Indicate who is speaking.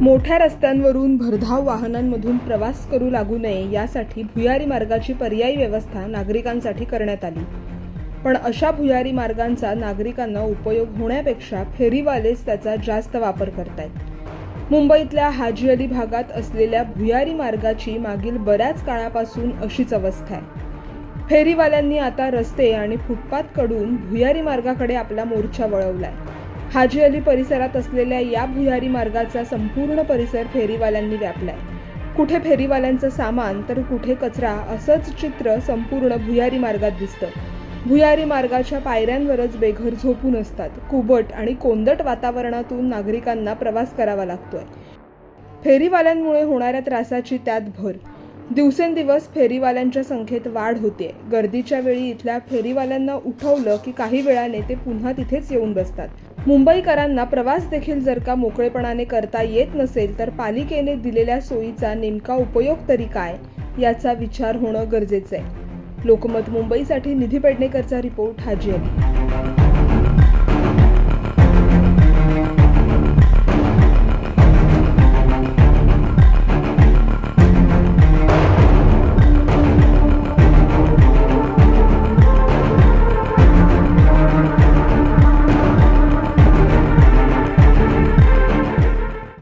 Speaker 1: मोठ्या रस्त्यांवरून भरधाव वाहनांमधून प्रवास करू लागू नये यासाठी भुयारी मार्गाची पर्यायी व्यवस्था नागरिकांसाठी करण्यात आली. पण अशा भुयारी मार्गांचा नागरिकांना उपयोग होण्यापेक्षा फेरीवालेच त्याचा जास्त वापर करतायत. मुंबईतल्या हाजी अली भागात असलेल्या भुयारी मार्गाची मागील बऱ्याच काळापासून अशीच अवस्था आहे. फेरीवाल्यांनी आता रस्ते आणि फुटपाथकडून भुयारी मार्गाकडे आपला मोर्चा वळवलाय. हाजी अली परिसरात असलेल्या या भुयारी मार्गाचा संपूर्ण परिसर फेरीवाल्यांनी व्यापलाय. कुठे फेरीवाल्यांचं सामान तर कुठे कचरा असंच चित्र संपूर्ण भुयारी मार्गात दिसतं. भुयारी मार्गाच्या पायऱ्यांवरच बेघर झोपून असतात. कुबट आणि कोंदट वातावरणातून नागरिकांना प्रवास करावा लागतोय. फेरीवाल्यांमुळे होणाऱ्या त्रासाची त्यात भर. दिवसेंदिवस फेरीवाल्यांच्या संख्येत वाढ होते. गर्दीच्या वेळी इथल्या फेरीवाल्यांना उठवलं की काही वेळाने ते पुन्हा तिथेच येऊन बसतात. मुंबईकरांना प्रवास देखील जर का मोकळेपणाने करता येत नसेल तर पालिकेने दिलेल्या सोयीचा नेमका उपयोग तरी काय याचा विचार होणं गरजेचं आहे. लोकमत मुंबईसाठी निधी पेडणेकरचा रिपोर्ट हाजी अली.